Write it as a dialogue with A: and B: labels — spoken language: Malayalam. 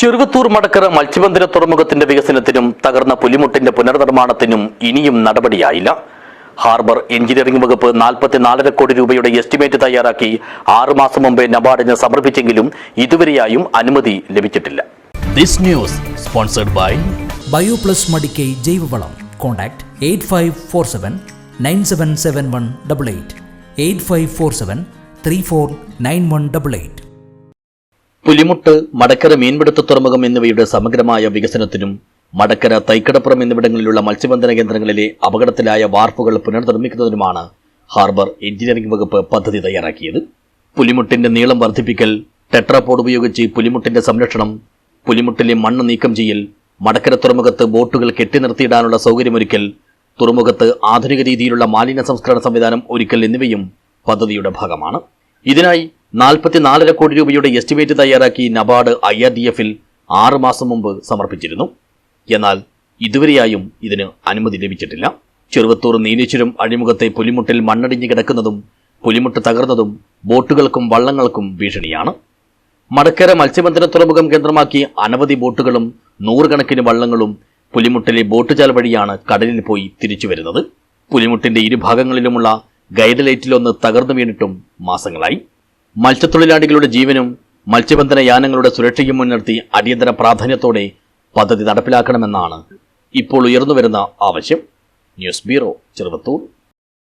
A: ചെറുവത്തൂർ മടക്കര മത്സ്യബന്ധന തുറമുഖത്തിന്റെ വികസനത്തിനും തകർന്ന പുലിമുട്ടിന്റെ പുനർനിർമ്മാണത്തിനും ഇനിയും നടപടിയായില്ല. ഹാർബർ എഞ്ചിനീയറിംഗ് വകുപ്പ് നാൽപ്പത്തിനാലര കോടി രൂപയുടെ എസ്റ്റിമേറ്റ് തയ്യാറാക്കി ആറുമാസം മുമ്പേ നബാർഡിന് സമർപ്പിച്ചെങ്കിലും ഇതുവരെയായും അനുമതി ലഭിച്ചിട്ടില്ല.
B: This news sponsored by
C: Bioplus Madikai ജൈവവളം. Contact eight five four seven nine seven seven one double eight. Eight five four seven three four nine one double eight.
A: പുലിമുട്ട് Madakkara മീൻപിടുത്ത തുറമുഖം എന്നിവയുടെ സമഗ്രമായ വികസനത്തിനും മടക്കര തൈക്കടപ്പുറം എന്നിവിടങ്ങളിലുള്ള മത്സ്യബന്ധന കേന്ദ്രങ്ങളിലെ അപകടത്തിലായ വാർപ്പുകൾ പുനർനിർമ്മിക്കുന്നതിനുമാണ് ഹാർബർ എഞ്ചിനീയറിംഗ് വകുപ്പ് പദ്ധതി തയ്യാറാക്കിയത്. പുലിമുട്ടിന്റെ നീളം വർദ്ധിപ്പിക്കൽ ടെട്രാപോഡ് ഉപയോഗിച്ച് പുലിമുട്ടിന്റെ സംരക്ഷണം പുലിമുട്ടിലെ മണ്ണ് നീക്കം ചെയ്യൽ മടക്കര തുറമുഖത്ത് ബോട്ടുകൾ കെട്ടി നിർത്തിയിടാനുള്ള സൗകര്യമൊരുക്കൽ തുറമുഖത്ത് ആധുനിക രീതിയിലുള്ള മാലിന്യ സംസ്കരണ സംവിധാനം ഒരുക്കൽ എന്നിവയും പദ്ധതിയുടെ ഭാഗമാണ്. ഇതിനായി നാൽപ്പത്തിനാലര കോടി രൂപയുടെ എസ്റ്റിമേറ്റ് തയ്യാറാക്കി നബാർഡ് ഐ ആർ ഡി എഫിൽ ആറുമാസം മുമ്പ് സമർപ്പിച്ചിരുന്നു. എന്നാൽ ഇതുവരെയായും ഇതിന് അനുമതി ലഭിച്ചിട്ടില്ല. ചെറുവത്തൂർ നീലേശ്വരം അഴിമുഖത്തെ പുലിമുട്ടിൽ മണ്ണടിഞ്ഞു കിടക്കുന്നതും പുലിമുട്ട് തകർന്നതും ബോട്ടുകൾക്കും വള്ളങ്ങൾക്കും ഭീഷണിയാണ്. മടക്കര മത്സ്യബന്ധന തുറമുഖം കേന്ദ്രമാക്കി അനവധി ബോട്ടുകളും നൂറുകണക്കിന് വള്ളങ്ങളും പുലിമുട്ടിലെ ബോട്ടുചാൽ വഴിയാണ് കടലിൽ പോയി തിരിച്ചു വരുന്നത്. പുലിമുട്ടിന്റെ ഇരുഭാഗങ്ങളിലുമുള്ള ഗൈഡ് ലൈറ്റിലൊന്ന് തകർന്നു വീണിട്ടും മാസങ്ങളായി. മത്സ്യത്തൊഴിലാളികളുടെ ജീവനും മത്സ്യബന്ധന യാനങ്ങളുടെ സുരക്ഷയും മുൻനിർത്തി അടിയന്തര പ്രാധാന്യത്തോടെ പദ്ധതി നടപ്പിലാക്കണമെന്നാണ് ഇപ്പോൾ ഉയർന്നുവരുന്ന ആവശ്യം. News bureau Cheruvathur.